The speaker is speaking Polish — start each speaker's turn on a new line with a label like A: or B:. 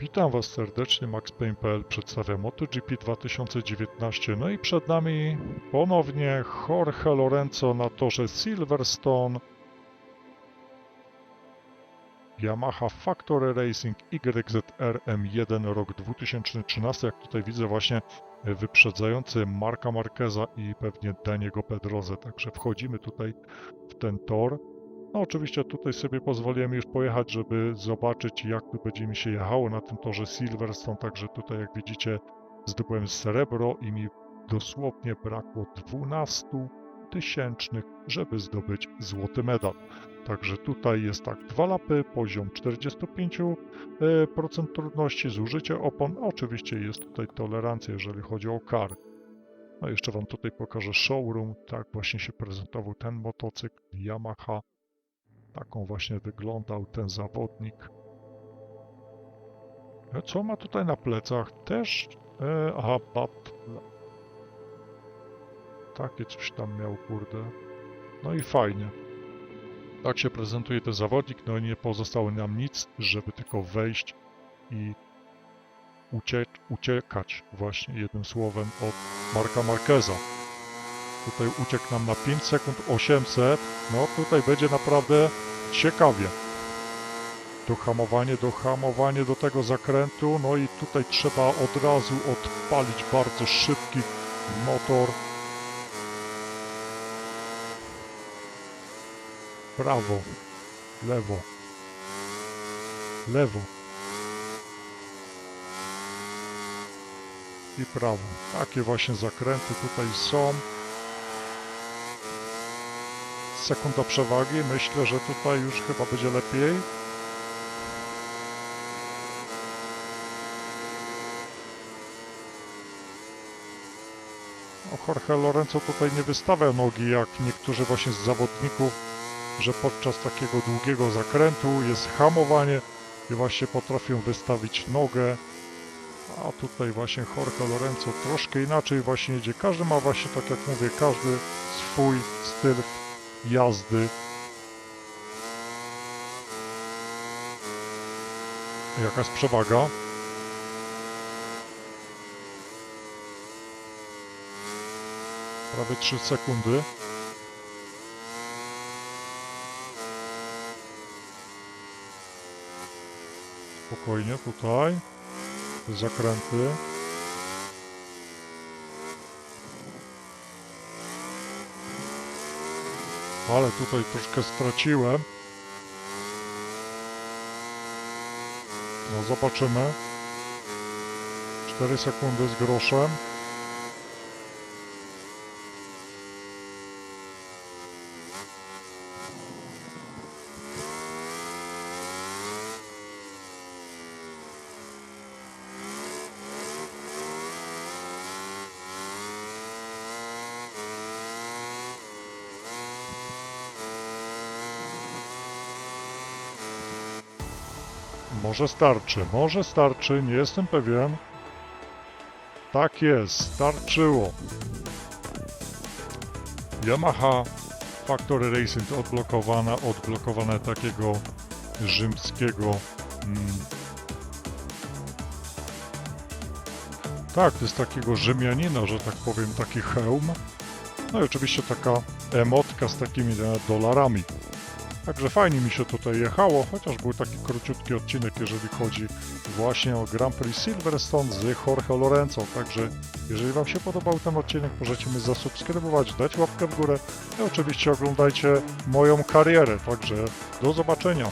A: Witam Was serdecznie, MaxPayne.pl przedstawia MotoGP 2019. No i przed nami ponownie Jorge Lorenzo na torze Silverstone. Yamaha Factory Racing YZR M1 rok 2013. Jak tutaj widzę właśnie wyprzedzający Marka Marqueza i pewnie Daniego Pedrozę. Także wchodzimy tutaj w ten tor. No oczywiście tutaj sobie pozwoliłem już pojechać, żeby zobaczyć jak tu będzie mi się jechało na tym torze Silverstone, także tutaj jak widzicie zdobyłem srebro i mi dosłownie brakło 12 tysięcznych, żeby zdobyć złoty medal. Także tutaj jest tak, dwa lapy, poziom 45% trudności, zużycie opon, oczywiście jest tutaj tolerancja, jeżeli chodzi o kar. No jeszcze Wam tutaj pokażę showroom, tak właśnie się prezentował ten motocykl Yamaha. Taką właśnie wyglądał ten zawodnik. E, Co ma tutaj na plecach? Też... E, aha, bat... Takie coś tam miał, kurde. No i fajnie. Tak się prezentuje ten zawodnik, no i nie pozostało nam nic, żeby tylko wejść i ucie uciekać właśnie jednym słowem od Marka Marqueza. Tutaj uciekł nam na 5 sekund 800. No tutaj będzie naprawdę ciekawie. Dohamowanie, dohamowanie do tego zakrętu. No i tutaj trzeba od razu odpalić bardzo szybki motor. Prawo, lewo, lewo i prawo. Takie właśnie zakręty tutaj są. Sekunda przewagi. Myślę, że tutaj już chyba będzie lepiej. No, Jorge Lorenzo tutaj nie wystawia nogi jak niektórzy właśnie z zawodników, że podczas takiego długiego zakrętu jest hamowanie i właśnie potrafią wystawić nogę. A tutaj właśnie Jorge Lorenzo troszkę inaczej właśnie jedzie. Każdy ma właśnie, tak jak mówię, każdy swój styl jazdy. Jaka jest przewaga? Prawie 3 sekundy. Spokojnie tutaj. Zakręty. Ale tutaj troszkę straciłem. No zobaczymy. 4 sekundy z groszem. Może starczy, może starczy, nie jestem pewien. Tak jest, starczyło. Yamaha Factory Racing odblokowana, odblokowane takiego rzymskiego. Mm, tak, to jest takiego Rzymianina, że tak powiem, taki hełm. No i oczywiście taka emotka z takimi dolarami. Także fajnie mi się tutaj jechało, chociaż był taki króciutki odcinek, jeżeli chodzi właśnie o Grand Prix Silverstone z Jorge Lorenzo. Także jeżeli Wam się podobał ten odcinek, możecie mnie zasubskrybować, dać łapkę w górę i oczywiście oglądajcie moją karierę. Także do zobaczenia.